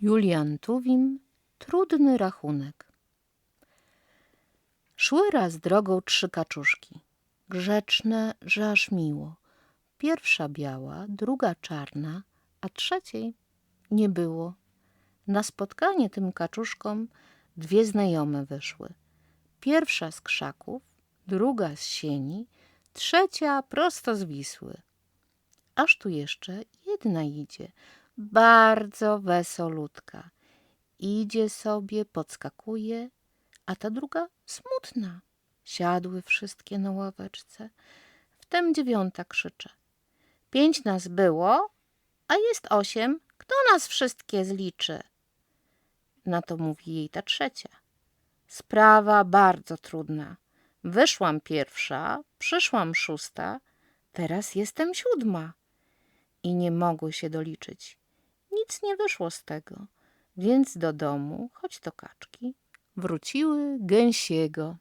Julian Tuwim Trudny rachunek Szły raz drogą trzy kaczuszki, grzeczne, że aż miło. Pierwsza biała, druga czarna, a trzeciej nie było. Na spotkanie tym kaczuszkom dwie znajome wyszły. Pierwsza z krzaków, druga z sieni, trzecia prosto z Wisły. Aż tu jeszcze jedna idzie, bardzo wesolutka. Idzie sobie, podskakuje, a ta druga smutna. Siadły wszystkie na ławeczce. Wtem dziewiąta krzycze. Pięć nas było, a jest osiem. Kto nas wszystkie zliczy? Na to mówi jej ta trzecia. Sprawa bardzo trudna. Wyszłam pierwsza, przyszłam szósta, teraz jestem siódma. I nie mogły się doliczyć. Nic nie wyszło z tego, więc do domu, choć to kaczki, wróciły gęsiego.